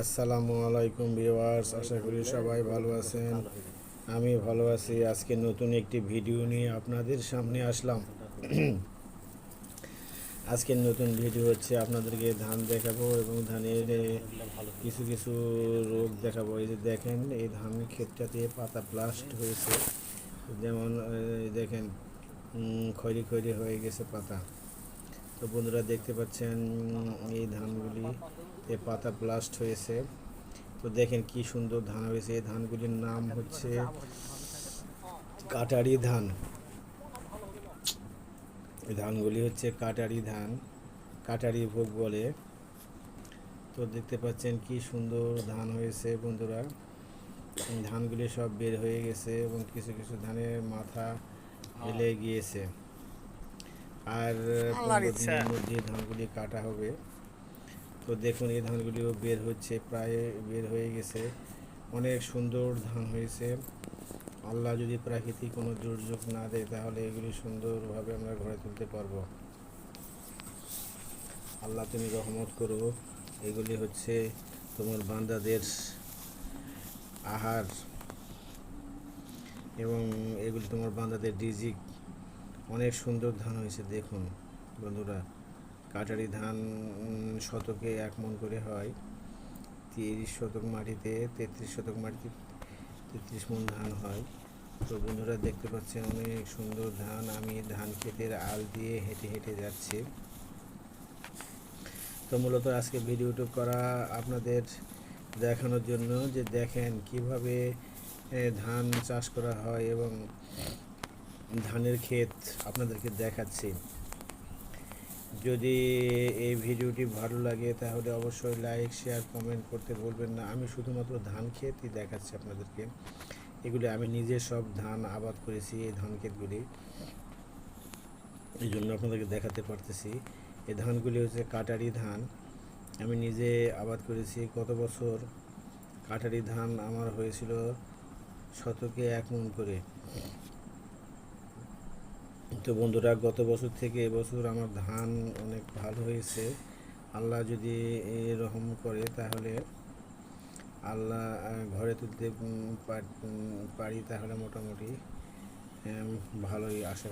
আসসালামু আলাইকুম ভিউয়ার্স আশা করি সবাই ভালো আছেন। আমি ভালো আছি। আজকে নতুন একটি ভিডিও নিয়ে আপনাদের সামনে আসলাম। আজকের নতুন ভিডিও হচ্ছে আপনাদেরকে ধান দেখাবো এবং ধানের কিছু কিছু রোগ দেখাবো। এই যে দেখেন এই ধান ক্ষেতটাতে পাতা ব্লাস্ট হয়েছে। যেমন দেখেন উম, খয়রি খয়রি হয়ে গেছে পাতা। তো বন্ধুরা দেখতে পাচ্ছেন এই ধানগুলি এ পাতা ব্লাস্ট হয়েছে। তো দেখেন কি সুন্দর ধান হয়েছে। এই ধানগুলির নাম হচ্ছে কাটারি ধান। এই ধানগুলি হচ্ছে কাটারি ধান। কাটারি ভোগ বলে। তো দেখতে পাচ্ছেন কি সুন্দর ধান হয়েছে বন্ধুরা। ধানগুলি সব বের হয়ে গেছে এবং কিছু কিছু ধানের মাথা এলে গিয়েছে। আর ধানগুলি কাটা হবে। তো দেখুন, এই ধানগুলিও বের হচ্ছে, প্রায় বের হয়ে গেছে। অনেক সুন্দর ধান হয়েছে। আল্লাহ যদি প্রাকৃতিক কোনো দুর্যোগ না দেয়, তাহলে এগুলি সুন্দরভাবে আমরা ঘরে তুলতে পারব। আল্লাহ তুমি রহমত করো। এগুলি হচ্ছে তোমার বান্দাদের আহার এবং এগুলি তোমার বান্দাদের ডিজিক অনেক সুন্দর ধান হয়েছে, দেখুন বন্ধুরা। কাটারি ধান শতকে এক মন করে হয়। তিরিশ শতক মাটিতে, তেত্রিশ শতক মাটিতে তেত্রিশ মন ধান হয়। তো বন্ধুরা দেখতে পাচ্ছেন, অনেক সুন্দর ধান। আমি ধান ক্ষেতের আল দিয়ে হেঁটে হেঁটে যাচ্ছি। তো মূলত আজকে ভিডিওটি করা আপনাদের দেখানোর জন্য যে দেখেন কীভাবে ধান চাষ করা হয় এবং ধানের ক্ষেত আপনাদেরকে দেখাচ্ছি। যদি এই ভিডিওটি ভালো লাগে, তাহলে অবশ্যই লাইক শেয়ার কমেন্ট করতে বলবেন না। আমি শুধুমাত্র ধান ক্ষেতই দেখাচ্ছি আপনাদেরকে। এগুলি আমি নিজে সব ধান আবাদ করেছি, এই ধান ক্ষেতগুলি। এই জন্য আপনাদেরকে দেখাতে পারতেছি। এই ধানগুলি হচ্ছে কাটারি ধান। আমি নিজে আবাদ করেছি। গত বছর কাটারি ধান আমার হয়েছিল শতকে এক মন করে। তো বন্ধুরা, গত বছর থেকে এবছর আমার ধান অনেক ভালো হয়েছে। আল্লাহ যদি এরকম করে, তাহলে আল্লাহ ঘরে তুলতে পার- পারি, তাহলে মোটামুটি ভালোই আশা